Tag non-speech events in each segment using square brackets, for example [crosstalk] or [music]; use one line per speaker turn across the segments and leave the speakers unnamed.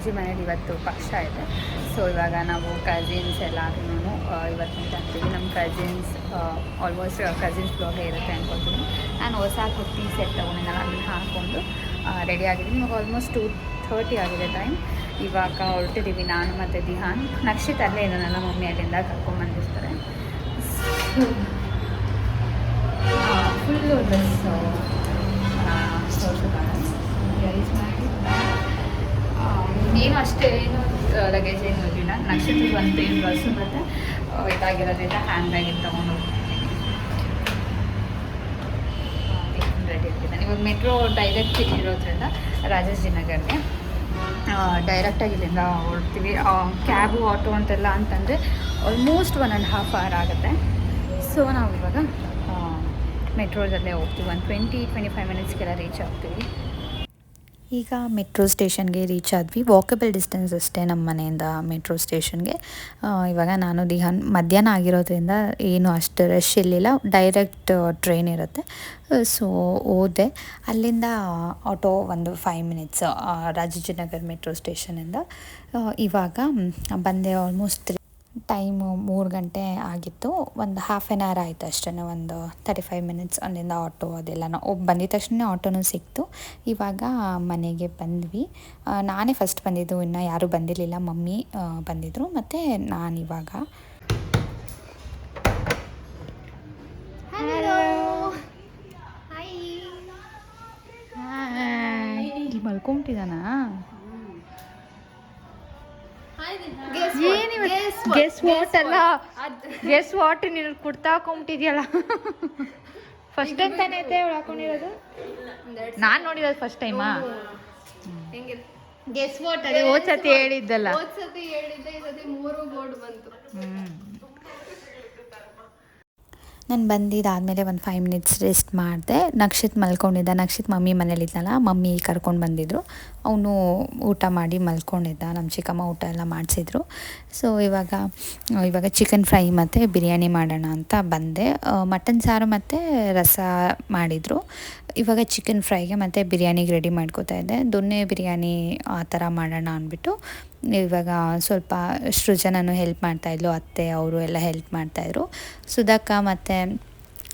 ಅಜ್ಜಿ ಮನೇಲಿ ಇವತ್ತು ಪಕ್ಷ ಇದೆ. ಸೊ ಇವಾಗ ನಾವು ಕಸಿನ್ಸ್ ಎಲ್ಲರೂ ಇವತ್ತು ಆಗ್ತೀವಿ ನಮ್ಮ ಕಸಿನ್ಸ್ ಆಲ್ಮೋಸ್ಟ್ ಕಸಿನ್ಸ್ ಬ್ಲಾಗೇ ಇರುತ್ತೆ ಅಂದ್ಕೊಳ್ತೀನಿ ನಾನು ಹೊಸ ಕುರ್ತಿ ಸೆಟ್ ತೊಗೊಂಡಿದ್ದಲ್ಲ ಅದನ್ನು ಹಾಕ್ಕೊಂಡು ರೆಡಿ ಆಗಿದ್ದೀನಿ. ಇವಾಗ ಆಲ್ಮೋಸ್ಟ್ ಟೂ ಥರ್ಟಿ ಆಗಿದೆ ಟೈಮ್ ಇವಾಗ ಹೊರಟಿದ್ದೀವಿ ನಾನು ಮತ್ತು ದಿಹಾನ್. ನಕ್ಷಿತ್ ಅಲ್ಲೇ ನನ್ನ ಮಮ್ಮಿ ಅಲ್ಲಿಂದ ಕರ್ಕೊಂಬಂದಿರ್ತಾರೆ ಫುಲ್ಲು [laughs] ಡ್ರೆಸ್ಸು ಏನು ಅಷ್ಟೇ, ಏನು ಲಗೇಜ್ ಏನು ಇರಲಿಲ್ಲ. ನಕ್ಷತ್ರ ಒಂದು ಏನು ಬಸ್ ಮತ್ತು ಇದಾಗಿರೋದ್ರಿಂದ ಹ್ಯಾಂಡ್ ಬ್ಯಾಗ್ ತೊಗೊಂಡು ರೆಡಿ ಇರ್ತೀನಿ. ಇವಾಗ ಮೆಟ್ರೋ ಡೈರೆಕ್ಟ್ ಇರೋದ್ರಿಂದ ರಾಜಾಜಿನಗರ್ಗೆ ಡೈರೆಕ್ಟಾಗಿ ಇಲ್ಲಿಂದ ಹೊರಡ್ತೀವಿ. ಕ್ಯಾಬು ಆಟೋ ಅಂತೆಲ್ಲ ಅಂತಂದರೆ almost one and half hour ಆಗುತ್ತೆ. ಸೊ ನಾವು ಇವಾಗ ಮೆಟ್ರೋದಲ್ಲೇ ಹೋಗ್ತೀವಿ. ಒಂದು ಟ್ವೆಂಟಿ ಟ್ವೆಂಟಿ ಫೈವ್ ಮಿನಿಟ್ಸ್ಗೆಲ್ಲ ರೀಚ್ ಆಗ್ತೀವಿ.
ಈಗ ಮೆಟ್ರೋ ಸ್ಟೇಷನ್ಗೆ ರೀಚ್ ಆದ್ವಿ. ವಾಕಬಲ್ ಡಿಸ್ಟೆನ್ಸ್ ಅಷ್ಟೇ ನಮ್ಮ ಮನೆಯಿಂದ ಮೆಟ್ರೋ ಸ್ಟೇಷನ್ಗೆ. ಇವಾಗ ನಾನು ದಿಹಾನ್, ಮಧ್ಯಾಹ್ನ ಆಗಿರೋದ್ರಿಂದ ಏನು ಅಷ್ಟು ರಶ್ ಇರಲಿಲ್ಲ. ಡೈರೆಕ್ಟ್ ಟ್ರೈನ್ ಇರುತ್ತೆ. ಸೊ ಹೋದೆ. ಅಲ್ಲಿಂದ ಆಟೋ ಒಂದು ಫೈವ್ ಮಿನಿಟ್ಸ್ ರಾಜಾಜಿನಗರ್ ಮೆಟ್ರೋ ಸ್ಟೇಷನಿಂದ ಇವಾಗ ಬಂದೆ ಆಲ್ಮೋಸ್ಟ್ ಟೈಮು ಮೂರು ಗಂಟೆ ಆಗಿತ್ತು. ಒಂದು ಹಾಫ್ ಆ್ಯನ್ ಅವರ್ ಆಯಿತು ಅಷ್ಟೇ ಒಂದು ತರ್ಟಿ ಫೈವ್ ಮಿನಿಟ್ಸ್ ಅಲ್ಲಿಂದ ಆಟೋ ಅದೆಲ್ಲ ನಾವು ಬಂದಿದ ತಕ್ಷಣ ಆಟೋನೂ ಸಿಕ್ತು. ಇವಾಗ ಮನೆಗೆ ಬಂದ್ವಿ. ನಾನೇ ಫಸ್ಟ್ ಬಂದಿದ್ದು ಇನ್ನು ಯಾರೂ ಬಂದಿರಲಿಲ್ಲ. ಮಮ್ಮಿ ಬಂದಿದ್ದರು ಮತ್ತು ನಾನು ಇವಾಗ. ಇಲ್ಲಿ ಮಲ್ಕೊಂಬಿಟ್ಟಿದಾನಾ? ಗೆಸ್ ವಾಟ್ ಅಲ್ಲ? ಗೆಸ್ ವಾಟ್ ನೀನು ಕುಡ್ತಾ ಹಾಕೊಂಬಿಟ್ಟಿದ್ಯಲ್ಲ ಫಸ್ಟ್ ಟೈಮ್ ತಾನೇ ಐತೆ ಅವಳು ಹಾಕೊಂಡಿರೋದು? ನಾನು ನೋಡಿರೋದು ಫಸ್ಟ್ ಟೈಮಾ ಗೆಸ್ ವಾಟ್ ಅದೇ ಹೋದ್ ಸತಿ ಹೇಳಿದ್ದಲ್ಲ.
ಸತಿ ಹೇಳಿದ್ದೆ ಈ ಸತಿ ಮೂರು ಬೋರ್ಡ್ ಬಂತು.
ನಾನು ಬಂದಿದ್ದಾದಮೇಲೆ ಒಂದು ಫೈವ್ ಮಿನಿಟ್ಸ್ ರೆಸ್ಟ್ ಮಾಡಿದೆ. ನಕ್ಷಿತ್ ಮಲ್ಕೊಂಡಿದ್ದ. ನಕ್ಷಿತ್ ಮಮ್ಮಿ ಮನೇಲಿದ್ದಲ್ಲ ಮಮ್ಮಿ ಕರ್ಕೊಂಡು ಬಂದಿದ್ದರು ಅವನು ಊಟ ಮಾಡಿ ಮಲ್ಕೊಂಡಿದ್ದ. ನಮ್ಮ ಚಿಕ್ಕಮ್ಮ ಊಟ ಎಲ್ಲ ಮಾಡಿಸಿದ್ರು. ಸೊ ಇವಾಗ ಇವಾಗ ಚಿಕನ್ ಫ್ರೈ ಮತ್ತು ಬಿರಿಯಾನಿ ಮಾಡೋಣ ಅಂತ ಬಂದೆ. ಮಟನ್ ಸಾರು ಮತ್ತು ರಸ ಮಾಡಿದರು. ಇವಾಗ ಚಿಕನ್ ಫ್ರೈಗೆ ಮತ್ತು ಬಿರಿಯಾನಿಗೆ ರೆಡಿ ಮಾಡ್ಕೋತಾ ಇದ್ದೆ. ದೊನ್ನೆ ಬಿರಿಯಾನಿ ಆ ಥರ ಮಾಡೋಣ ಅಂದ್ಬಿಟ್ಟು ಇವಾಗ ಸ್ವಲ್ಪ ಸೃಜನನು ಹೆಲ್ಪ್ ಮಾಡ್ತಾಯಿದ್ಲು ಅತ್ತೆ ಅವರು ಎಲ್ಲ ಹೆಲ್ಪ್ ಮಾಡ್ತಾಯಿದ್ರು ಸುಧಾಕ ಮತ್ತು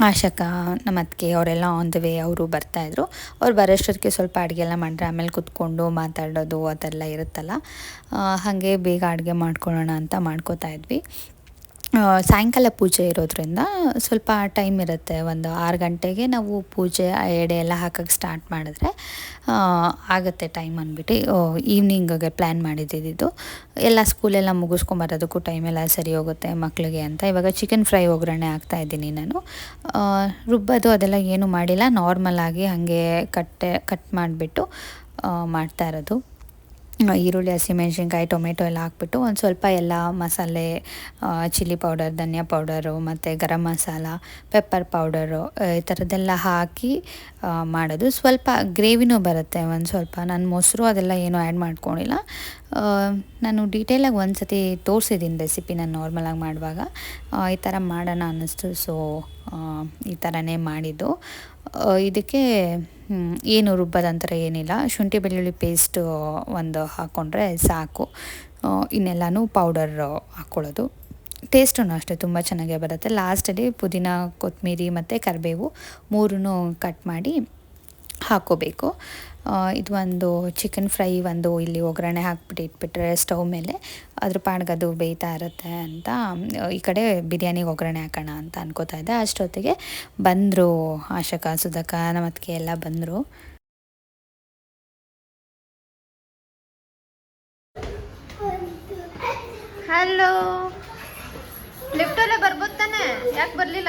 ಆಶಕ, ನಮ್ಮ ಅತ್ತಿಗೆ ಅವರೆಲ್ಲ ಆನ್ ದ ವೇ ಅವರು ಬರ್ತಾಯಿದ್ರು ಅವ್ರು ಬರೋಷ್ಟೊತ್ತಿಗೆ ಸ್ವಲ್ಪ ಅಡುಗೆ ಎಲ್ಲ ಮಾಡಿದ್ರೆ ಆಮೇಲೆ ಕುತ್ಕೊಂಡು ಮಾತಾಡೋದು, ಅದೆಲ್ಲ ಇರುತ್ತಲ್ಲ. ಹಾಗೆ ಬೇಗ ಅಡುಗೆ ಮಾಡ್ಕೊಳ್ಳೋಣ ಅಂತ ಮಾಡ್ಕೋತಾ ಇದ್ವಿ. ಸಾಯಂಕಾಲ ಪೂಜೆ ಇರೋದ್ರಿಂದ ಸ್ವಲ್ಪ ಟೈಮ್ ಇರುತ್ತೆ. ಒಂದು ಆರು ಗಂಟೆಗೆ ನಾವು ಪೂಜೆ ಎಡೆ ಎಲ್ಲ ಹಾಕಕ್ಕೆ ಸ್ಟಾರ್ಟ್ ಮಾಡಿದ್ರೆ ಆಗುತ್ತೆ ಟೈಮ್ ಅಂದ್ಬಿಟ್ಟು ಈವ್ನಿಂಗ್ಗೆ ಪ್ಲ್ಯಾನ್ ಮಾಡಿದ್ದಿದ್ದು ಎಲ್ಲ ಸ್ಕೂಲೆಲ್ಲ ಮುಗಿಸ್ಕೊಂಬರೋದಕ್ಕೂ ಟೈಮೆಲ್ಲ ಸರಿ ಹೋಗುತ್ತೆ ಮಕ್ಕಳಿಗೆ ಅಂತ. ಇವಾಗ ಚಿಕನ್ ಫ್ರೈ ಒಗ್ಗರಣೆ ಆಗ್ತಾ ಇದ್ದೀನಿ ನಾನು. ರುಬ್ಬೋದು, ಅದೆಲ್ಲ ಏನೂ ಮಾಡಿಲ್ಲ. ನಾರ್ಮಲಾಗಿ ಹಾಗೆ ಕಟ್ಟೆ ಕಟ್ ಮಾಡಿಬಿಟ್ಟು ಮಾಡ್ತಾ ಇರೋದು. ಈರುಳ್ಳಿ ಹಸಿಮೆಣ್ಸಿನ್ಕಾಯಿ ಟೊಮೆಟೊ ಎಲ್ಲ ಹಾಕ್ಬಿಟ್ಟು ಒಂದು ಸ್ವಲ್ಪ ಎಲ್ಲ ಮಸಾಲೆ ಚಿಲ್ಲಿ ಪೌಡರ್, ಧನಿಯಾ ಪೌಡರು ಮತ್ತು ಗರಂ ಮಸಾಲ, ಪೆಪ್ಪರ್ ಪೌಡರು ಈ ಥರದ್ದೆಲ್ಲ ಹಾಕಿ ಮಾಡೋದು. ಸ್ವಲ್ಪ ಗ್ರೇವಿನೂ ಬರುತ್ತೆ ಒಂದು ಸ್ವಲ್ಪ. ನಾನು ಮೊಸರು ಅದೆಲ್ಲ ಏನೂ ಆ್ಯಡ್ ಮಾಡ್ಕೊಂಡಿಲ್ಲ. ನಾನು ಡೀಟೇಲಾಗಿ ಒಂದು ಸತಿ ತೋರಿಸಿದ್ದೀನಿ ರೆಸಿಪಿ ನಾನು ನಾರ್ಮಲಾಗಿ ಮಾಡುವಾಗ. ಈ ಥರ ಮಾಡೋಣ ಅನ್ನಿಸ್ತು. ಸೊ ಈ ಥರನೇ ಮಾಡಿದ್ದು. ಇದಕ್ಕೆ ಏನು ರುಬ್ಬದಂತರ ಏನಿಲ್ಲ. ಶುಂಠಿ ಬೆಳ್ಳುಳ್ಳಿ ಪೇಸ್ಟು ಒಂದು ಹಾಕ್ಕೊಂಡ್ರೆ ಸಾಕು. ಇನ್ನೆಲ್ಲನೂ ಪೌಡರ್ ಹಾಕ್ಕೊಳ್ಳೋದು ಟೇಸ್ಟೂ ಅಷ್ಟೇ ತುಂಬ ಚೆನ್ನಾಗೇ ಬರುತ್ತೆ. ಲಾಸ್ಟಲ್ಲಿ ಪುದೀನ ಕೊತ್ತಂಬರಿ ಮತ್ತು ಕರಿಬೇವು ಮೂರೂ ಕಟ್ ಮಾಡಿ ಹಾಕ್ಕೋಬೇಕು ಆ, ಇದು ಒಂದು ಚಿಕನ್ ಫ್ರೈ ಒಂದು ಇಲ್ಲಿ ಒಗ್ಗರಣೆ ಹಾಕ್ಬಿಟ್ಟು ಇಟ್ಬಿಟ್ರೆ ಸ್ಟವ್ ಮೇಲೆ. ಅದ್ರ ಪಾಣಗದು ಬೇಯ್ತಾ ಇರುತ್ತೆ ಅಂತ ಈ ಕಡೆ ಬಿರಿಯಾನಿಗೆ ಒಗ್ಗರಣೆ ಹಾಕೋಣ ಅಂತ ಅನ್ಕೋತಾ ಇದ್ದೆ. ಅಷ್ಟೊತ್ತಿಗೆ ಬಂದರು ಆಶಕ, ಸುಧಕ ನಮ್ಮ ಎಲ್ಲ ಬಂದರು.
ಹಲೋ ಲಿಫ್ಟಲ್ಲೇ ಬರ್ಬೋದು ತಾನೆ? ಯಾಕೆ ಬರಲಿಲ್ಲ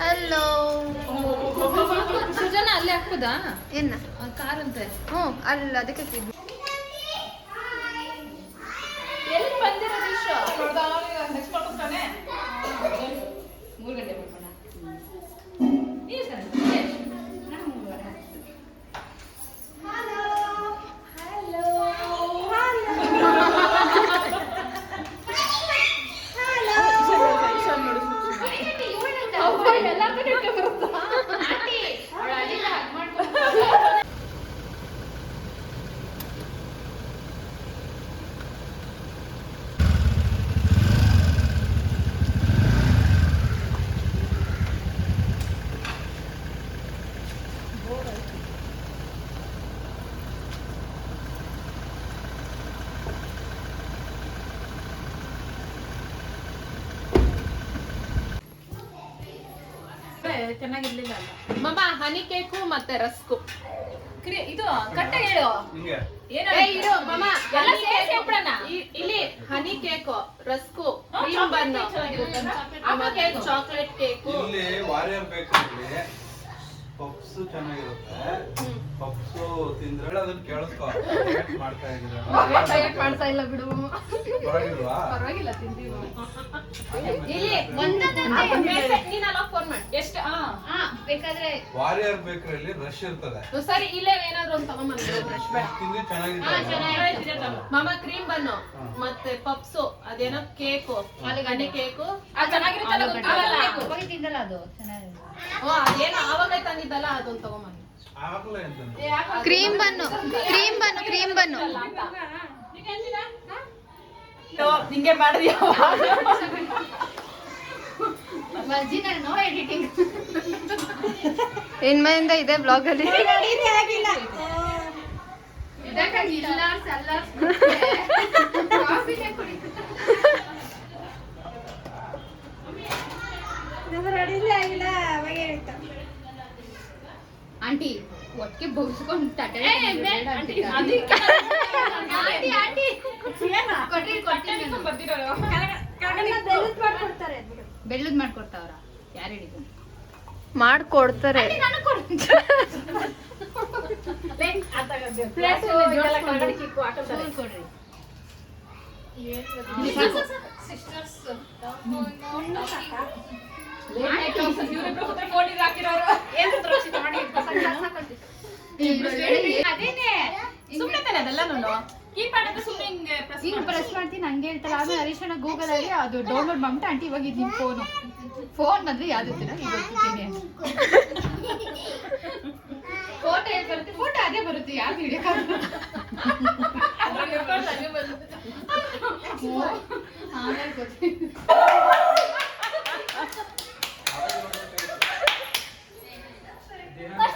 ಹಲೋ
ಹಾಕ್ಬೋದಾ
ಏನ
ಕಾರ್ ಅಂತ
ಹ್ಞೂ ಅಲ್ಲ ಅದಕ್ಕೆ ತಿದ್ದು
ಎಲ್ಲಿ ಬಂದಿರೋ ಡಿಶ್ ನೆಕ್ಸ್ಟ್ ಮಾಡ್ಕೊತಾನೆ ಮೂರು ಗಂಟೆ ಮಾಡ್ಕೋಣ ನೀವು ಸರ್ ನಾನು ಮೂರುವರೆ
ಚೆನ್ನಾಗಿರ್ಲಿಲ್ಲ ಅಲ್ಲ.
ಮಮ್ಮ ಹನಿ ಕೇಕು ಮತ್ತೆ ರಸ್ಕು.
ಕ್ರಿ- ಇದು ಕಟ್ಟ ಹೇಳು.
ಹಿಂಗೆ
ಏನೋ
ಇರು ಮಮ್ಮ
ಎಲ್ಲ ಸೇರಿಸಿ ಹಾಕ್ಬಿಡಣ.
ಇಲ್ಲಿ honey cake rusk cream
cake.
Chocolate cake
ಇಲ್ಲಿ ವಾರಿಯರ್ ಬೇಕಲ್ಲಿ ಪಪ್ಸ್ ಚೆನ್ನಾಗಿರುತ್ತೆ. ಪಪ್ಸು ತಿಂದ್ರೆ ಅದನ್ನ ಕೇಳಿಸ್ಕೊ. [laughs] ಮಾಡ್ತಾ ಇದ್ದೀರಾ?
ಡಯಟ್ ಮಾಡ್ತಾ ಇಲ್ಲ ಬಿಡು.
ಪರವಾಗಿಲ್ವಾ?
ಪರವಾಗಿಲ್ಲ ತಿಂತೀವಿ
ಇಲ್ಲಿ ನೀನ್ ಅಲ್ಲ ಫೋನ್ ಮಾಡಿ.
ಎಷ್ಟು? ಹಾ ಬೇಕಾದ್ರೆ
ವಾರಿಯರ್ ಬೇಕರಿಯಲ್ಲಿ ರಶ್ ಇರ್ತದೆ.
ಸರಿ ಇಲ್ಲೇ ಏನಾದ್ರು ಒಂದು ಬೇಡ
ತಿಂದ್ರೆ ಚೆನ್ನಾಗಿದೆ
ಮಾಮ ಕ್ರೀಮ್ ಬನ್ನು. ಮತ್ತೆ ಪಪ್ಸು ಅದೇನೋ ಕೇಕು. Honey cake.
ಅದು ಚೆನ್ನಾಗಿರುತ್ತಲ್ಲ ಗೊತ್ತಾಗಲ್ಲ.
ತಿಂದಲ್ಲ ಅದು ಚೆನ್ನಾಗಿದೆ
ಅದೇನೋ ಆವಾಗ ತಂದಿದ್ದಲ್ಲ ಅದೊಂದು ತಗೊಂಬಂದು cream bun cream bun cream bun.
ನಿಂಗೆ ಮಾಡಿದ್ಯಾ?
ಒರಿಜಿನಲ್ ನೋ ಎಡಿಟಿಂಗ್
ಇನ್ಮೆಯಿಂದ ಇದೆ ಬ್ಲಾಗ್ ಅಲ್ಲಿ [laughs]
ಆಂಟಿ ಒಟ್ಟಿಗೆ ಬಗ್ಸ್ಕೊಂಡು ತಟ್ಟೆ ಬೆಳ್ಳದ್ ಮಾಡ್ಕೊಡ್ತಾವ್ರ? ಯಾರು ಹೇಳಿದ್ರು
ಮಾಡ್ಕೊಡ್ತಾರೆ.
ಸಿಸ್ಟರ್ಸ್ ಅದೇನೆ
ಸುಮ್ಮನೆ ತಾನೆ ಅದೆಲ್ಲ ನೋಡು ಕೀಪ್ಯಾಡ್ ಸುಮ್ಮನೆ ಹಿಂಗೆ
ಈಗ. ಪ್ರೆಸ್ ಮಾಡ್ತೀನಿ ಹಂಗೆ ಹೇಳ್ತಾರೆ. ಆಮೇಲೆ ಹರೀಶಣ್ಣ ಗೂಗಲ್ ಅಲ್ಲಿ ಅದು ಡೌನ್ಲೋಡ್ ಮಾಡ್ಬಿಟ್ಟು ಆಂಟಿ ಇವಾಗ ಇದು ಫೋನು ಫೋನ್ ಬಂದ್ರೆ ಯಾವ್ದು ಗೊತ್ತಿದ್ದೀನಿ. ಫೋಟೋ ಹೇಗೆ ಬರುತ್ತೆ? ಫೋಟೋ ಅದೇ ಬರುತ್ತೆ ಯಾವ್ದು ಹಿಡಿಯಕ್ಕಾಗಲ್ಲ ಆಮೇಲೆ ಗೊತ್ತಿಲ್ಲ.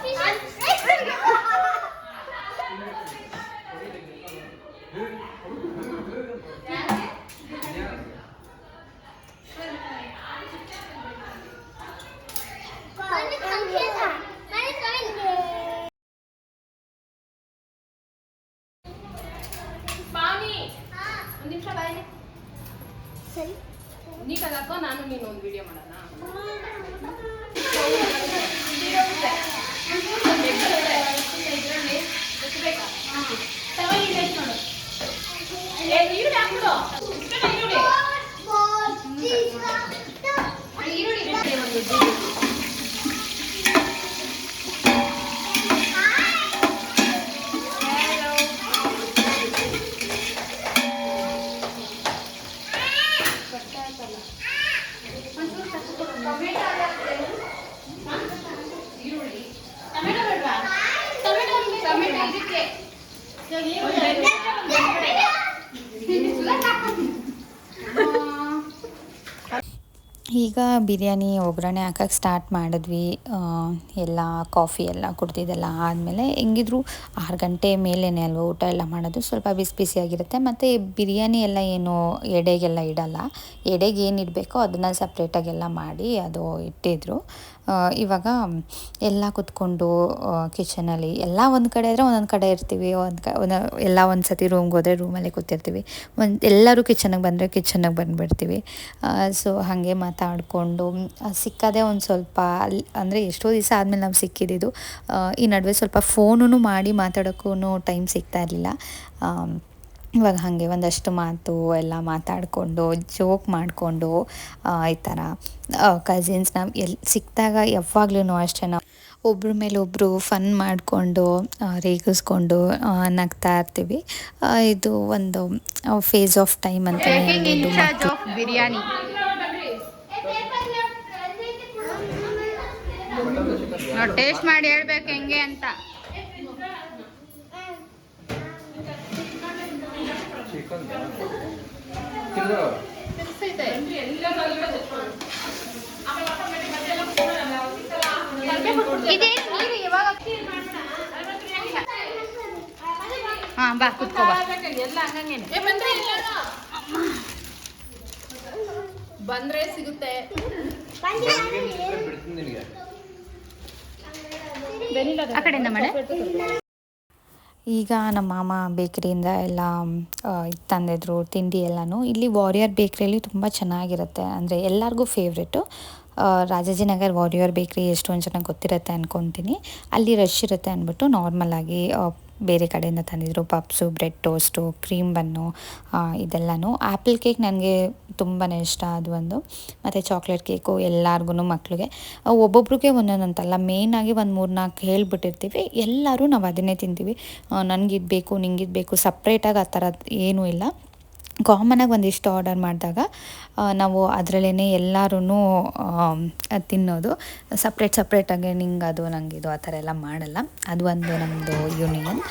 Fisch.
Hans Fisch.
ಈಗ ಬಿರಿಯಾನಿ ಒಗ್ಗರಣೆ ಹಾಕಕ್ಕೆ ಸ್ಟಾರ್ಟ್ ಮಾಡಿದ್ವಿ. ಎಲ್ಲ ಕಾಫಿ ಎಲ್ಲ ಕುಡ್ದಿದ್ದೆಲ್ಲ ಆದಮೇಲೆ ಹೆಂಗಿದ್ರು ಆರು ಗಂಟೆ ಮೇಲೇ ಅಲ್ವ ಊಟ ಎಲ್ಲ ಮಾಡೋದು. ಸ್ವಲ್ಪ ಬಿಸಿ ಬಿಸಿಯಾಗಿರುತ್ತೆ. ಮತ್ತು ಬಿರಿಯಾನಿ ಎಲ್ಲ ಏನು ಎಡೆಗೆಲ್ಲ ಇಡಲ್ಲ. ಎಡೆಗೆ ಏನು ಇಡಬೇಕೋ ಅದನ್ನು ಸಪ್ರೇಟಾಗೆಲ್ಲ ಮಾಡಿ ಅದು ಇಟ್ಟಿದ್ರು. ಇವಾಗ ಎಲ್ಲ ಕುತ್ಕೊಂಡು ಕಿಚನಲ್ಲಿ ಎಲ್ಲ ಒಂದು ಕಡೆ ಆದರೆ ಒಂದೊಂದು ಕಡೆ ಇರ್ತೀವಿ. ಒಂದು ಕ, ಒಂದು, ಎಲ್ಲ ಒಂದು ಸತಿ ರೂಮ್ಗೆ ಹೋದರೆ ರೂಮಲ್ಲೇ ಕೂತಿರ್ತೀವಿ. ಒಂದು, ಎಲ್ಲರೂ ಕಿಚನಿಗೆ ಬಂದರೆ ಕಿಚನಿಗೆ ಬಂದುಬಿಡ್ತೀವಿ. ಸೊ ಹಾಗೆ ಮಾತಾಡಿಕೊಂಡು ಸಿಕ್ಕದೇ ಒಂದು ಸ್ವಲ್ಪ ಅಲ್ಲಿ ಅಂದರೆ ಎಷ್ಟೋ ದಿವಸ ಆದಮೇಲೆ ನಾವು ಸಿಕ್ಕಿದ್ದು ಈ ನಡುವೆ ಸ್ವಲ್ಪ ಫೋನು ಮಾಡಿ ಮಾತಾಡೋಕ್ಕೂ ಟೈಮ್ ಸಿಗ್ತಾ ಇರಲಿಲ್ಲ. ಇವಾಗ ಹಾಗೆ ಒಂದಷ್ಟು ಮಾತು ಎಲ್ಲ ಮಾತಾಡಿಕೊಂಡು ಜೋಕ್ ಮಾಡಿಕೊಂಡು ಈ ಥರ ಕಸಿನ್ಸ್ ನಾವು ಎಲ್ಲಿ ಸಿಕ್ಕಿದಾಗ ಯಾವಾಗ್ಲೂ ಅಷ್ಟೇ ನಾವು ಒಬ್ರ ಮೇಲೆ ಒಬ್ಬರು ಫನ್ ಮಾಡಿಕೊಂಡು ರೇಗಿಸ್ಕೊಂಡು ನಗ್ತಾ ಇರ್ತೀವಿ. ಇದು ಒಂದು ಫೇಸ್ ಆಫ್ ಟೈಮ್ ಅಂತ
ಬಿರಿಯಾನಿ
ಟೇಸ್ಟ್ ಮಾಡಿ ಹೇಳ್ಬೇಕು ಹೆಂಗೆ ಅಂತ
ಚಿಕನ್
ಇದೇನು ನೀರು ಯಾವಾಗ ಹಾ ಬಾ ಕುತ್ಕೋ ಬಾ.
ಎಲ್ಲ ಹಂಗಂಗೇನೆ.
ಬಂದ್ರೆ ಇಲ್ಲ ಬಂದ್ರೆ ಸಿಗುತ್ತೆ.
ಆ ಕಡೆಯಿಂದ ಮಾಡೆ.
ಈಗ ನಮ್ಮ ಮಾಮ ಬೇಕ್ರಿಯಿಂದ ಎಲ್ಲ ಇದು ತಂದಿದ್ರು, ತಿಂಡಿ ಎಲ್ಲನೂ. ಇಲ್ಲಿ ವಾರಿಯರ್ ಬೇಕ್ರಿಯಲ್ಲಿ ತುಂಬ ಚೆನ್ನಾಗಿರುತ್ತೆ. ಅಂದರೆ ಎಲ್ಲರಿಗೂ ಫೇವ್ರೇಟು ರಾಜಾಜಿನಗರ್ ವಾರಿಯರ್ ಬೇಕ್ರಿ ಎಷ್ಟೊಂದು ಜನ ಗೊತ್ತಿರುತ್ತೆ ಅಂದ್ಕೊತೀನಿ ಅಲ್ಲಿ ರಶ್ ಇರುತ್ತೆ ಅಂದ್ಬಿಟ್ಟು ನಾರ್ಮಲಾಗಿ ಬೇರೆ ಕಡೆಯಿಂದ ತಂದಿದ್ರು. Puffs, bread toast cream bun ಇದೆಲ್ಲನೂ. ಆ್ಯಪಲ್ ಕೇಕ್ ನನಗೆ ತುಂಬಾ ಇಷ್ಟ ಅದು ಒಂದು ಮತ್ತು ಚಾಕ್ಲೇಟ್ ಕೇಕು ಎಲ್ಲರಿಗೂ ಮಕ್ಕಳಿಗೆ ಒಬ್ಬೊಬ್ರಿಗೆ ಒಂದೊಂದಂತಲ್ಲ ಮೇಯ್ನಾಗಿ ಒಂದು ಮೂರು ನಾಲ್ಕು ಹೇಳಿಬಿಟ್ಟಿರ್ತೀವಿ ಎಲ್ಲರೂ ನಾವು ಅದನ್ನೇ ತಿಂತೀವಿ ನನಗಿದು ಬೇಕು ನಿಂಗಿದು ಬೇಕು ಸಪ್ರೇಟಾಗಿ ಆ ಥರದ್ದು ಏನೂ ಇಲ್ಲ ಕಾಮನಾಗಿ ಒಂದಿಷ್ಟು ಆರ್ಡರ್ ಮಾಡಿದಾಗ ನಾವು ಅದರಲ್ಲೇ ಎಲ್ಲರೂ ತಿನ್ನೋದು ಸಪ್ರೇಟ್ ಸಪ್ರೇಟಾಗಿ ನಿಂಗೆ ಅದು ನಂಗೆ ಇದು ಆ ಥರ ಎಲ್ಲ ಮಾಡಲ್ಲ ಅದು ಒಂದು ನಮ್ಮದು ಯೂನಿಯನ್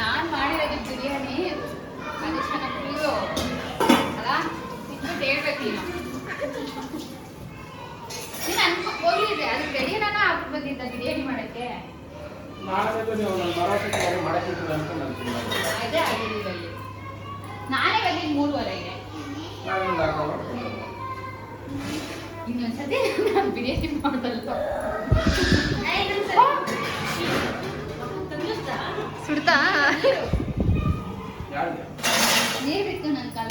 ನಾನು ಮಾಡಿರೋದು ಬಿರಿಯಾನಿ ಅದು ಚೆನ್ನಾಗಿ ಅಲ್ಲ ತಿಂದ್ಬಿಟ್ಟು ಹೇಳ್ಬೇಕು ನೀನು. ನೀನು ಅನ್ಕೊ ಹೋಗಿದ್ದೆ ಅದು ಬೆಳಿಗ್ಗೆನ ಆಗ್ಬಿಟ್ಟು ಬಂದಿದ್ದ ಬಿರಿಯಾನಿ ಮಾಡೋಕ್ಕೆ? ಅದೇ ಆಗಿದ್ದು ಅಲ್ಲಿ. ನಾನೇ ಬಂದಿದ್ದು ಮೂರುವರೆಗೆ. ಇನ್ನೊಂದ್ಸತಿ ನಾನು ಬಿರಿಯಾನಿ ಮಾಡಲ್ಲ. ಸುಡ್ತಾ? ನನ್ನ ಕಾಲ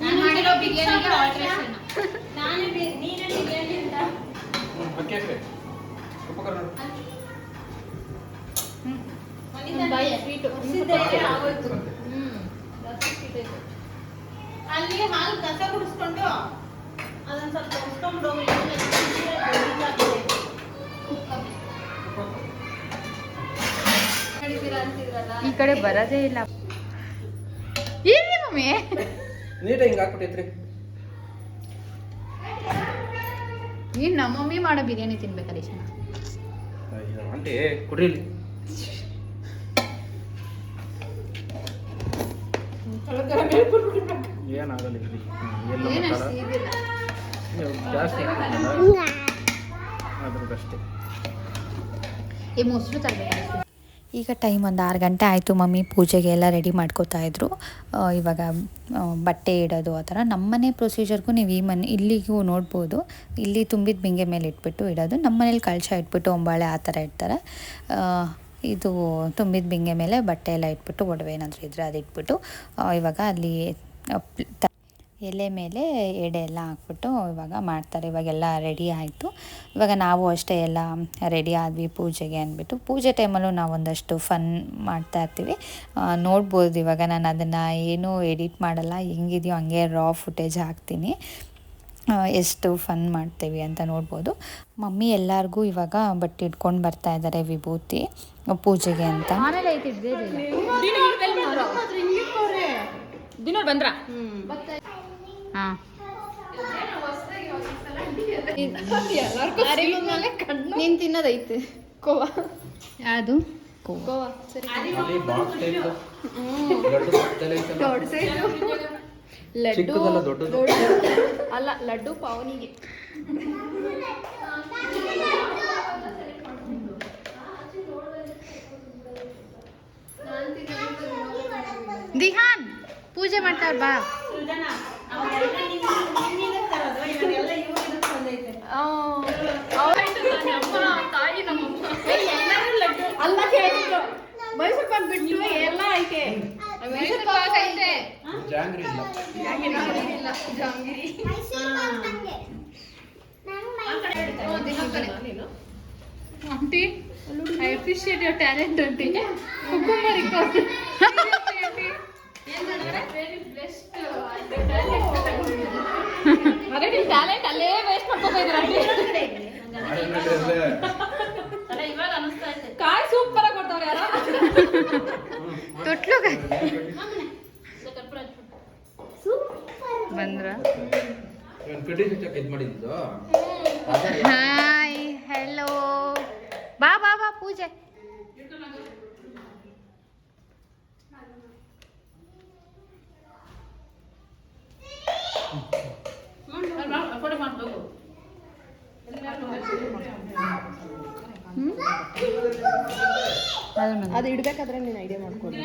ನಾನು ಮಾಡಿರೋ ಬಿರಿಯಾನಿಗೆ ಆಲ್ಟ್ರೇಷನ್
ನಾನು ನೀನೇ ಬಿರಿಯಾನಿ ಅಂತ ಅಲ್ಲಿ ಹಾಲು ಕಸ ಕುಡಿಸ್ಕೊಂಡು ಅದನ್ನ ಸ್ವಲ್ಪ ಉಸ್ಕೊಂಡ್ಬಿಡು.
ಈ ಕಡೆ ಬರೋದೇ ಇಲ್ಲ. ಏನ್ರಿ ಮಮ್ಮಿ?
ನೀಟಾಗಿ ಹಿಂಗೆ ಹಾಕ್ಬಿಟ್ಟೈತ್ರಿ
ನೀನು ನಮ್ಮ ಮಮ್ಮಿ ಮಾಡೋ ಬಿರಿಯಾನಿ ತಿನ್ಬೇಕು ಹರೀಶನ
ಅಯ್ಯೋ ಆಂಟಿ ಕುಡಿಲಿ ಏನಾಗಲ್ಲ ಎಲ್ಲ ಜಾಸ್ತಿ ಅದ್ರದ್ದಷ್ಟೇ
ಈ ಮೊಸರು ತರಬೇಕು?
ಈಗ ಟೈಮ್ ಒಂದು ಆರು ಗಂಟೆ ಆಯಿತು ಮಮ್ಮಿ ಪೂಜೆಗೆ ಎಲ್ಲ ರೆಡಿ ಮಾಡ್ಕೋತಾ ಇದ್ರು. ಆ, ಇವಾಗ ಬಟ್ಟೆ ಇಡೋದು ಆ ಥರ. ನಮ್ಮನೆ ಪ್ರೊಸೀಜರ್ಗೂ ನೀವು ಈ ಮನೆ ಇಲ್ಲಿಗೂ ನೋಡ್ಬೋದು. ಇಲ್ಲಿ ತುಂಬಿದ ಬಿಂಗೆ ಮೇಲೆ ಇಟ್ಬಿಟ್ಟು ಇಡೋದು. ನಮ್ಮ ಮನೇಲಿ ಕಳಶ ಇಟ್ಬಿಟ್ಟು ಒಂಬಾಳೆ ಆ ಥರ ಇಡ್ತಾರೆ. ಇದು ತುಂಬಿದ ಬಿಂಗೆ ಮೇಲೆ ಬಟ್ಟೆ ಎಲ್ಲ ಇಟ್ಬಿಟ್ಟು ಒಡವೆ ಏನಾದರೂ ಇದ್ದರೆ ಅದು ಇಟ್ಬಿಟ್ಟು ಇವಾಗ ಅಲ್ಲಿ ಎಲೆ ಮೇಲೆ ಎಡೆ ಎಲ್ಲ ಹಾಕ್ಬಿಟ್ಟು ಇವಾಗ ಮಾಡ್ತಾರೆ. ಇವಾಗೆಲ್ಲ ರೆಡಿ ಆಯಿತು. ಇವಾಗ ನಾವು ಅಷ್ಟೇ ಎಲ್ಲ ರೆಡಿ ಆದ್ವಿ ಪೂಜೆಗೆ ಅಂದ್ಬಿಟ್ಟು. ಪೂಜೆ ಟೈಮಲ್ಲೂ ನಾವು ಒಂದಷ್ಟು ಫನ್ ಮಾಡ್ತಾ ಇರ್ತೀವಿ. ನೋಡ್ಬೋದು ಇವಾಗ ನಾನು ಅದನ್ನು ಏನೂ ಎಡಿಟ್ ಮಾಡಲ್ಲ. ಹೆಂಗಿದೆಯೋ ಹಂಗೆ ರಾ ಫುಟೇಜ್ ಹಾಕ್ತೀನಿ. ಎಷ್ಟು ಫನ್ ಮಾಡ್ತೀವಿ ಅಂತ ನೋಡ್ಬೋದು. ಮಮ್ಮಿ ಎಲ್ಲರಿಗೂ ಇವಾಗ ಬಟ್ಟೆ ಇಟ್ಕೊಂಡು ಬರ್ತಾ ಇದ್ದಾರೆ ವಿಭೂತಿ ಪೂಜೆಗೆ ಅಂತ.
ಬಂದ್ರ?
ಹಾಂ.
ನೀನ್ ತಿನ್ನೋದೈತೆ. ಕೋವಾ.
ಯಾವುದು?
ಕೋವಾ.
ಲಡ್ಡು.
ಅಲ್ಲ ಲಡ್ಡು ಪಾವನಿಗೆ.
ದಿಹಾನ್ ಪೂಜೆ ಮಾಡ್ತಾರ ಬಾ.
ಅಲ್ಲ ಕೇಳಿದ್ರು ಮೈಸೂರು ಪಾಕ್ ಬಿಟ್ಟು ಎಲ್ಲ ಐತೆ ಮೈಸೂರು ಪಾಕ್ ಐತೆ
ಜಾಂಗ್ರಿ ಇಲ್ಲ
Jangiri
aunty I appreciate your talent aunty cucumber
ಅದೇ ನಿಮ್ ಟ್ಯಾಲೆಂಟ್ ಅಲ್ಲೇ ವೇಸ್ಟ್ ಮಾಡ್ಕೋತಾ ಇದ್ರ ಕಾಯಿ ಸೂಪರ್ ಆಗಿ ಕೊಡ್ತಾವ್ರೆ ಯಾರೋ?
ತೊಟ್ಲು ಬಂದ್ರ?
ಇವ್ನು ಕಡ್ಡಿ ಚುಚ್ಚಕ್ಕೆ ಇದು ಮಾಡಿದ್ದು.
ಹಾಯ್ ಹೆಲೋ ಬಾ ಬಾ ಬಾ ಪೂಜೆ.
ಅದು ಇಡಬೇಕಾದ್ರೆ ನೀನು ಐಡಿಯಾ ಮಾಡ್ಕೊಂಡು.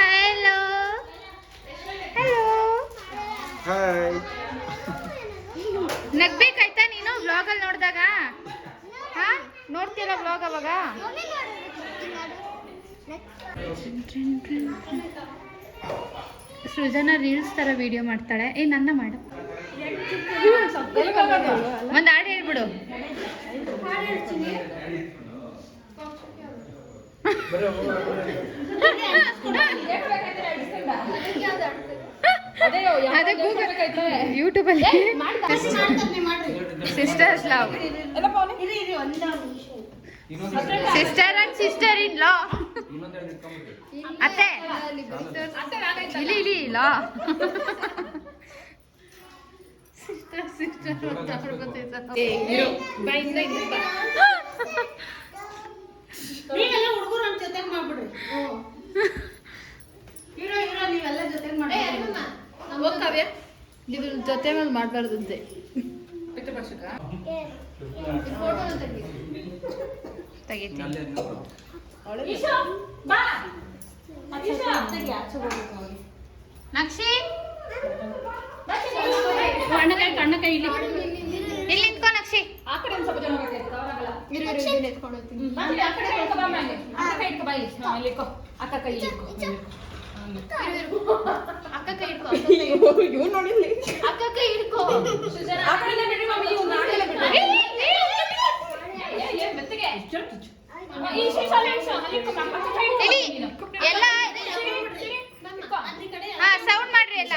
ಹಲೋ ಹಲೋ ನಗ್ಬೇಕಾಯ್ತಾ ನೀನು ಬ್ಲಾಗಲ್ಲಿ ನೋಡಿದಾಗ?
ನೋಡ್ತೀರಾ ಬ್ಲಾಗ್ ಅವಾಗ? ಸೃಜನ ರೀಲ್ಸ್ ತರ ವಿಡಿಯೋ ಮಾಡ್ತಾಳೆ. ಏ ನನ್ನ ಮಾಡು. ಒಂದು ಹಾಡು ಹೇಳ್ಬಿಡು. ಅದೇ ಯೂಟ್ಯೂಬಲ್ಲಿ sisters love sister and sister in law ಅತ್ತೆ ಇಲ್ಲಿ. ಇಲ್ಲಿ ಲಾ
ನೀವೆಲ್ಲ ಹುಡುಗರು ನಮ್ಮ ಜೊತೆಗೆ ಮಾಡ್ಬಿಡ್ರಿ. ಹೀರೋ ಹೀರೋ ನೀವೆಲ್ಲ ಜೊತೆಗೆ ಮಾಡ್ಬಿಡ್ರಿ.
ಹೋಗ್ತಾವೆ ನೀವು ಜೊತೆ ಮೇಲೆ ಮಾಡಬಾರ್ದಂತೆ
ಫೋಟೋ
ಅಲ್ಲೇ ನೋಡು.
ನಕ್ಷಿ
ಅಣ್ಣ ಕೈ ಅಣ್ಣ ಕೈ ಇಲ್ಲಿ
ಇಲ್ಲಿ ನಿಂತ್ಕೋ ನಕ್ಷಿ
ಆ ಕಡೆ ಒಂದು ಸ್ವಲ್ಪ ಜನ ಬರ್ಬೇಕು, ಅವರಾಗಲ್ಲ. ಬನ್ನಿ, ಆ ಕಡೆ ಇಟ್ಕೊ ಬಾ ಮ್ಯಾಲೆ. ಅಕ್ಕ ಕೈ ಇಟ್ಕೊ ಬಾ ಇಲ್ಲಿ. ಹಾ, ಇಲ್ಲಿ ಇಟ್ಕೊ. ಅಕ್ಕ ಕೈ ಇಲ್ಲಿ ಇಟ್ಕೊ.
ಅಕ್ಕ ಕೈ ಹಿಡ್ಕೊ
ಇವ್ರು ನೋಡಿಲ್ಲಿ
ಅಕ್ಕ ಕೈ ಹಿಡ್ಕೊ
ಆ ಕಡೆನೇ ಬಿಡ್ರಿ ಮಮ್ಮಿ ಇವ್ನು ಆ ಕಡೆನೇ ಬಿಡ್ರಿ ಏ, ಏ, ಮೆತ್ತಗೆ. ಚುಚ್ಚು, ಚುಚ್ಚು. ಅಮ್ಮ, ಈ ಶೀಶ ಅಲ್ಲಿ ಇಳ್ಸು, ಅಲ್ಲಿ ಇಟ್ಕೊ, ಅಕ್ಕ ಕೈ ಹಿಡ್ಕೊ.
ಇಳಿ ಎಲ್ಲ ಹಾ ಸೌಂಡ್ ಮಾಡ್ರಿ ಎಲ್ಲ.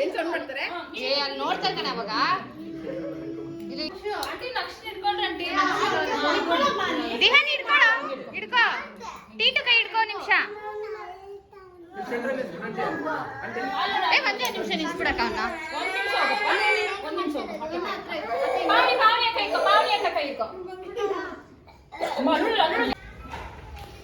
ಏನ್ ಸೌಂಡ್ ಮಾಡ್ತಾರೆ?
ಏ ಅಲ್ಲಿ ನೋಡ್ತಾರೆ ಕಣ ಅವಾಗ. ದಿಹಾನ್ ಹಿಡ್ಕೋ. ಟೀಟು ಕೈ ಹಿಡ್ಕೋ ನಿಮಿಷ. ಏ ಒಂದೇ ನಿಮಿಷ ನಿಲ್ಸ್ಬಿಡಕ್ಕ ಅವನ್ನ
ಒಂದ್ ನಿಮಿಷ ಹೋಗು, ಒಂದ್ ನಿಮಿಷ ಹೋಗು. ಪಾವನಿ, ಪಾವನಿ ಅಕ್ಕ ಇಟ್ಕೊ,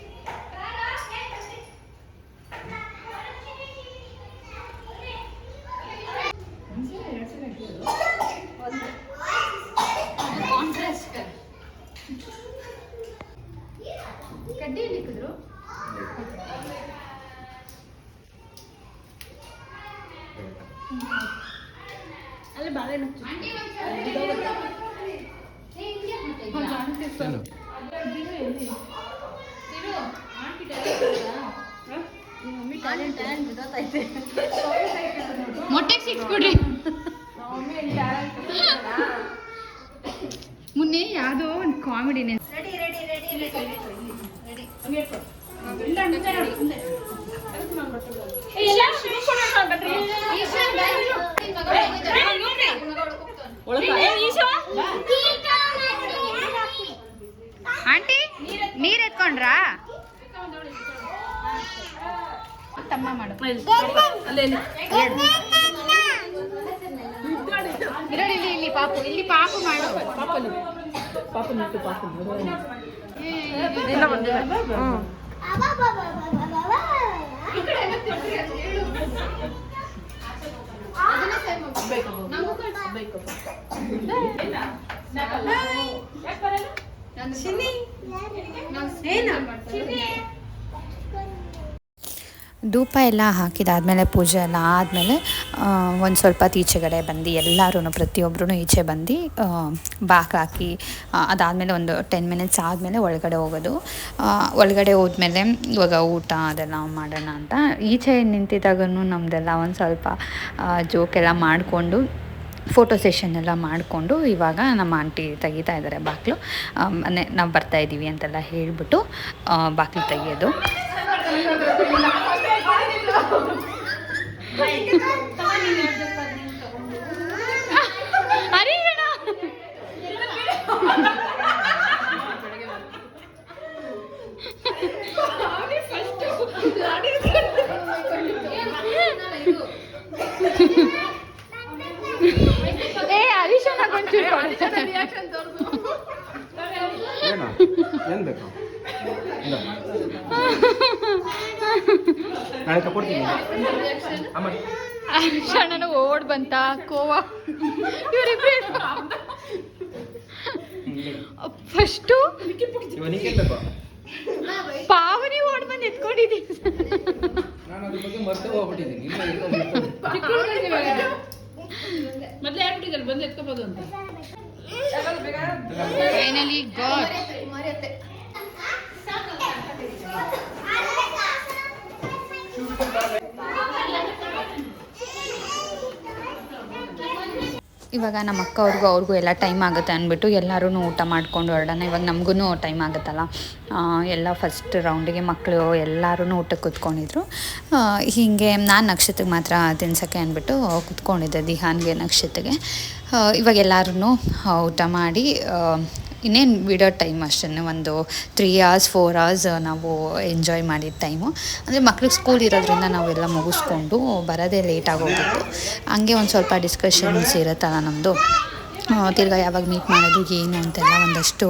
ಪಾವನಿ ಅಕ್ಕ ಕೈ ಇಟ್ಕೊ. ಅಮ್ಮ, ಅಲ್ಲು, ಅಲ್ಲು.
ಕಡ್ಡಿ ಇಕ್ಕಿದ್ರು
ಅಲ್ಲಿ ಬಾಳೆಹಣ್ಣು
ಏನು?
ಮೊಟ್ಟೆಗೆ ಸಿಕ್ಸ್ಬಿಡ್ರಿ ಮುನ್ನೆ ಯಾವುದೋ ಒಂದು ಕಾಮಿಡಿನೇ. ಆಂಟಿ ನೀರ್ ಎತ್ಕೊಂಡ್ರಾ ತಮ್ಮ ಮಾಡು ಇರೋಡಿ ಇಲ್ಲಿ. ಇಲ್ಲಿ ಪಾಪು ಇಲ್ಲಿ ಪಾಪು ಮಾಡು.
ಯಾಕ್ ಬರಲ್ಲ?
ಧೂಪ ಎಲ್ಲ ಹಾಕಿದಾದಮೇಲೆ ಪೂಜೆ ಎಲ್ಲ ಆದಮೇಲೆ ಒಂದು ಸ್ವಲ್ಪ ಈಚೆಗಡೆ ಬಂದು ಎಲ್ಲರೂ ಪ್ರತಿಯೊಬ್ಬರೂ ಈಚೆ ಬಂದು ಬಾಕ್ ಹಾಕಿ ಅದಾದಮೇಲೆ ಒಂದು ಟೆನ್ ಮಿನಿಟ್ಸ್ ಆದಮೇಲೆ ಒಳಗಡೆ ಹೋಗೋದು. ಒಳಗಡೆ ಹೋದ್ಮೇಲೆ ಇವಾಗ ಊಟ ಅದೆಲ್ಲ ಮಾಡೋಣ ಅಂತ. ಈಚೆ ನಿಂತಿದ್ದಾಗೂ ನಮ್ಮದೆಲ್ಲ ಒಂದು ಸ್ವಲ್ಪ ಜೋಕೆಲ್ಲ ಮಾಡಿಕೊಂಡು ಫೋಟೋ ಸೆಷನ್ ಎಲ್ಲ ಮಾಡಿಕೊಂಡು ಇವಾಗ ನಮ್ಮ ಆಂಟಿ ತೆಗಿತಾ ಇದ್ದಾರೆ ಬಾಕ್ಲು. ಮನೆ ನಾವು ಬರ್ತಾಯಿದ್ದೀವಿ ಅಂತೆಲ್ಲ ಹೇಳಿಬಿಟ್ಟು ಬಾಗಿಲು ತೆಗಿಯೋದು.
Hình. ಅಮ್ಮ.
ಹರೀಶಣ್ಣನ ಓಡ್ ಬಂತ ಕೋವಾ. ಇವರಿಬ್ರು ಫಸ್ಟು ಪಾವನಿ ಓಡ್ ಬಂದು ಎತ್ಕೊಂಡಿದ್ದೀನಿ
ನಾನು ಅದ್ರ ಬಗ್ಗೆ ಮರ್ತೇ ಹೋಗ್ಬಿಟ್ಟಿದ್ದೀನಿ ಇಲ್ಲ ಇಟ್ಕೊಂಡು
ಮೊದ್ಲು ಹೇಳ್ಬಿಟ್ಟಿದ್ದಲ್ಲ ಬಂದು ಎತ್ಕೋಬೋದು ಅಂತ
ಫೈನಲಿ ಗಾಡ್
ಇವಾಗ ನಮ್ಮ ಅಕ್ಕ ಅವ್ರಿಗೂ ಅವ್ರಿಗೂ ಎಲ್ಲ ಟೈಮ್ ಆಗುತ್ತೆ ಅಂದ್ಬಿಟ್ಟು ಎಲ್ಲರೂ ಊಟ ಮಾಡ್ಕೊಂಡು ಹೊರಡೋಣ. ಇವಾಗ ನಮಗೂ ಟೈಮ್ ಆಗುತ್ತಲ್ಲ? ಎಲ್ಲ ಫಸ್ಟ್ ರೌಂಡಿಗೆ ಮಕ್ಕಳು ಎಲ್ಲರೂ ಊಟಕ್ಕೆ ಕೂತ್ಕೊಂಡಿದ್ರು. ಹೀಗೆ ನಾನು ನಕ್ಷತ್ರಕ್ಕೆ ಮಾತ್ರ ತಿನ್ಸೋಕ್ಕೆ ಅಂದ್ಬಿಟ್ಟು ಕೂತ್ಕೊಂಡಿದ್ದೆ ದಿಹಾನ್ಗೆ ನಕ್ಷತ್ರಗೆ ಆ, ಇವಾಗ ಎಲ್ಲರೂ ಊಟ ಮಾಡಿ ಇನ್ನೇನು ಬಿಡೋ ಟೈಮ್ ಅಷ್ಟೇ ಒಂದು ತ್ರೀ ಅವರ್ಸ್ ಫೋರ್ ಅವರ್ಸ್ ನಾವು ಎಂಜಾಯ್ ಮಾಡಿದ ಟೈಮು ಅಂದರೆ ಮಕ್ಳಿಗೆ ಸ್ಕೂಲ್ ಇರೋದ್ರಿಂದ ನಾವೆಲ್ಲ ಮುಗಿಸ್ಕೊಂಡು ಬರೋದೇ ಲೇಟ್ ಆಗೋಗಿತ್ತು ಹಂಗೆ ಒಂದು ಸ್ವಲ್ಪ ಡಿಸ್ಕಷನ್ಸ್ ಇರುತ್ತಲ್ಲ ನಮ್ಮದು ತಿರ್ಗಾ ಯಾವಾಗ ಮೀಟ್ ಮಾಡೋದು ಏನು ಅಂತೆಲ್ಲ ಒಂದಷ್ಟು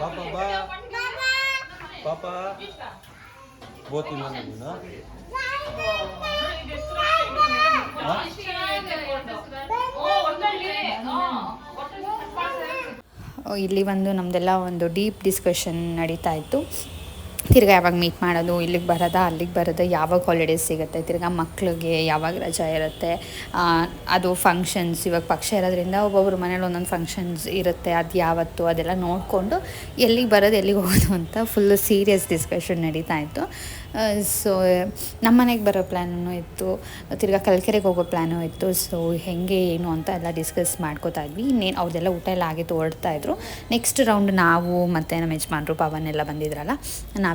ಪಾಪ ಬಾ ಪಾಪ ಬೋತಿಲ್ಲ ನೀನು
ಇಲ್ಲಿ ಒಂದು ನಮ್ದೆಲ್ಲ ಒಂದು ಡೀಪ್ ಡಿಸ್ಕಷನ್ ನಡೀತಾ ಇತ್ತು. ತಿರ್ಗಾ ಯಾವಾಗ ಮೀಟ್ ಮಾಡೋದು, ಇಲ್ಲಿಗೆ ಬರೋದಾ, ಅಲ್ಲಿಗೆ ಬರೋದ, ಯಾವಾಗ ಹಾಲಿಡೇಸ್ ಸಿಗುತ್ತೆ, ತಿರ್ಗಾ ಮಕ್ಳಿಗೆ ಯಾವಾಗ ರಜಾ ಇರುತ್ತೆ ಅದು ಫಂಕ್ಷನ್ಸ್ ಇವಾಗ ಪಕ್ಷ ಇರೋದ್ರಿಂದ ಒಬ್ಬೊಬ್ರು ಮನೇಲಿ ಒಂದೊಂದು ಫಂಕ್ಷನ್ಸ್ ಇರುತ್ತೆ, ಅದು ಯಾವತ್ತು ಅದೆಲ್ಲ ನೋಡಿಕೊಂಡು ಎಲ್ಲಿಗೆ ಬರೋದು, ಎಲ್ಲಿಗೆ ಹೋಗೋದು ಅಂತ ಫುಲ್ಲು ಸೀರಿಯಸ್ ಡಿಸ್ಕಷನ್ ನಡೀತಾ ಇತ್ತು. ಸೊ ನಮ್ಮ ಮನೆಗೆ ಬರೋ ಪ್ಲ್ಯಾನೂ ಇತ್ತು, ತಿರ್ಗಾ ಕಲ್ಕೆರೆಗೆ ಹೋಗೋ ಪ್ಲ್ಯಾನು ಇತ್ತು ಸೊ ಹೆಂಗೆ, ಏನು ಅಂತ ಎಲ್ಲ ಡಿಸ್ಕಸ್ ಮಾಡ್ಕೋತಾ ಇದ್ವಿ. ಇನ್ನೇನು ಅವ್ರದ್ದೆಲ್ಲ ಊಟ ಎಲ್ಲ ಆಗಿತ್ತು ಓಡ್ತಾಯಿದ್ರು ನೆಕ್ಸ್ಟ್ ರೌಂಡ್ ನಾವು ಮತ್ತು ನಮ್ಮ ಯಜಮಾನ್ರು, ಪವನ್ ಎಲ್ಲ ಬಂದಿದ್ರಲ್ಲ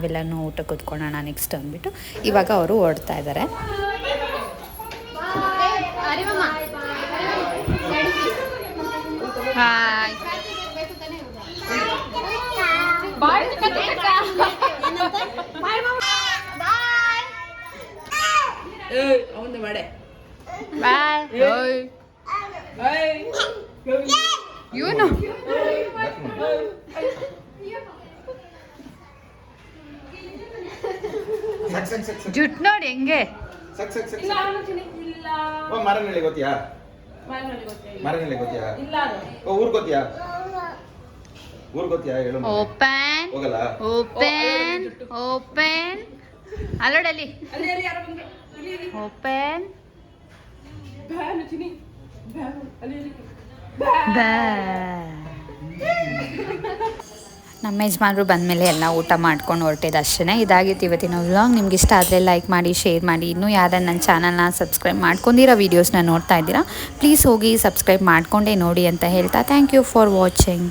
ನಾವೆಲ್ಲನೂ ಊಟ ಕೂತ್ಕೊಳ್ಳೋಣ ನೆಕ್ಸ್ಟ್ ಅಂದ್ಬಿಟ್ಟು. ಇವಾಗ ಅವರು ಓಡ್ತಾ ಇದ್ದಾರೆ ಹಾಯ್ ಬಾಯ್ ಇವನು?
ಸಕ್ ಸಕ್ ಸಕ್ ಸಕ್.
ಜುಟ್ ನೋಡಿ ಹೆಂಗೆ?
ಸಕ್ ಸಕ್ ಸಕ್
ಇಲ್ಲ ಅನ್ನೋತೀನಿ, ಇಲ್ಲ.
ಓ ಮಾರನಹಳ್ಳಿ ಗೊತ್ತೀಯಾ?
ಮನೆಯಲ್ಲಿ ಗೊತ್ತಿಲ್ಲ.
ಮಾರನಹಳ್ಳಿ ಗೊತ್ತೀಯಾ?
ಇಲ್ಲ ಅದು.
ಓ ಊರ್ ಗೊತ್ತೀಯಾ? ಊರ್ ಗೊತ್ತೀಯಾ? ಹೇಳು ಮಗ.
ಓಪನ್
ಹೋಗಲ್ಲ?
ಓಪನ್ ಓಪನ್ ಅಲ್ಲೋಡಲ್ಲಿ.
ಅಲ್ಲಿ ಅಲ್ಲಿ ಯಾರೋ ಬಂದ್ರು. ಇಲ್ಲಿ ಇಲ್ಲಿ.
ಓಪನ್
ಬ್ಯಾ ಅನ್ನೋತೀನಿ. ಬ್ಯಾ. ಅಲ್ಲಿ ಅಲ್ಲಿ.
ನಮ್ಮ ಯಜಮಾನ್ರು ಬಂದಮೇಲೆ ಎಲ್ಲ ಊಟ ಮಾಡ್ಕೊಂಡು ಹೊರಟಿದ್ದು ಅಷ್ಟೇ ಇದಾಗಿತ್ತು ಇವತ್ತಿನ ವ್ಲಾಗ್ ನಿಮ್ಗೆ ಇಷ್ಟ ಆದರೆ ಲೈಕ್ ಮಾಡಿ ಶೇರ್ ಮಾಡಿ. ಇನ್ನೂ ಯಾರು ನನ್ನ ಚಾನಲ್ನ ಸಬ್ಸ್ಕ್ರೈಬ್ ಮಾಡ್ಕೊಂಡಿರೋ ವೀಡಿಯೋಸ್ನ ನೋಡ್ತಾ ಇದ್ದೀರಾ ಪ್ಲೀಸ್ ಹೋಗಿ ಸಬ್ಸ್ಕ್ರೈಬ್ ಮಾಡಿಕೊಂಡೇ ನೋಡಿ ಅಂತ ಹೇಳ್ತಾ. Thank you for watching